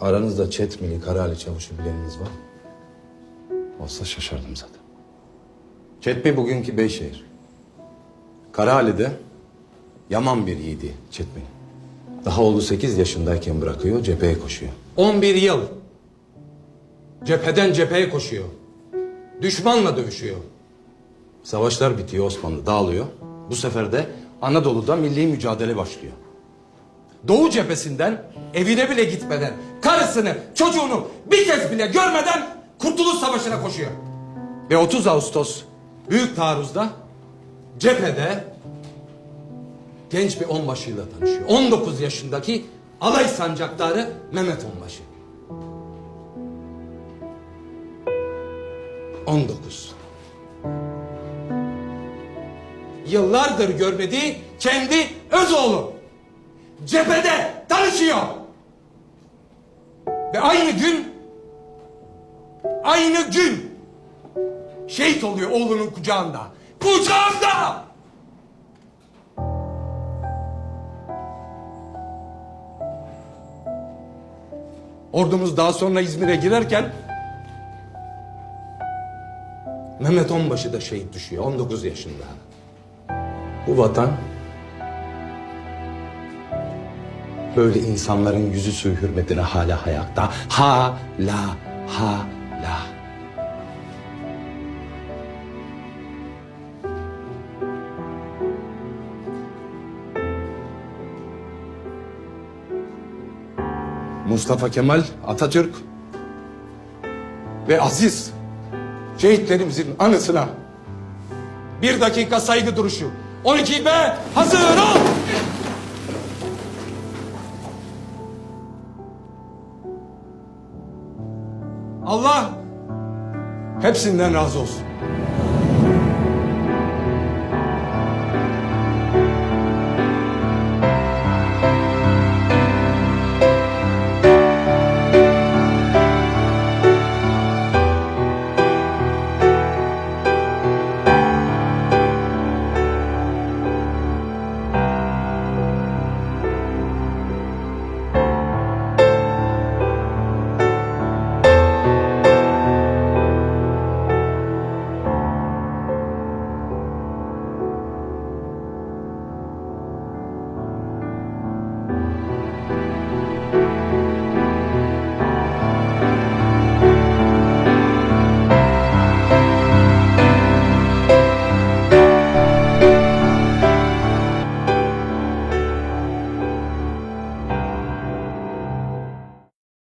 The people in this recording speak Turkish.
Aranızda Çetmili, Karali Çavuş'u bileniniz var mı? Olsa şaşardım zaten. Çetmi bugünkü Beyşehir. Karali'de yaman bir yiğidi Çetmi. Daha oğlu 8 yaşındayken bırakıyor, cepheye koşuyor. 11 yıl cepheden cepheye koşuyor. Düşmanla dövüşüyor. Savaşlar bitiyor, Osmanlı dağılıyor. Bu sefer de Anadolu'da milli mücadele başlıyor. Doğu cephesinden evine bile gitmeden, karısını, çocuğunu bir kez bile görmeden Kurtuluş Savaşı'na koşuyor. Ve 30 Ağustos Büyük Taarruz'da cephede genç bir onbaşıyla tanışıyor. 19 yaşındaki alay sancaktarı Mehmet Onbaşı. 19. Yıllardır görmediği kendi öz oğlu cephede tanışıyor. Ve aynı gün aynı gün şehit oluyor oğlunun kucağında. Kucağında! Ordumuz daha sonra İzmir'e girerken Mehmet Onbaşı da şehit düşüyor 19 yaşında. Bu vatan böyle insanların yüzü suyu hürmetine hala ayakta. Hala, hala. Mustafa Kemal Atatürk ve aziz şehitlerimizin anısına bir dakika saygı duruşu. 12 B hazır ol. Allah hepsinden razı olsun.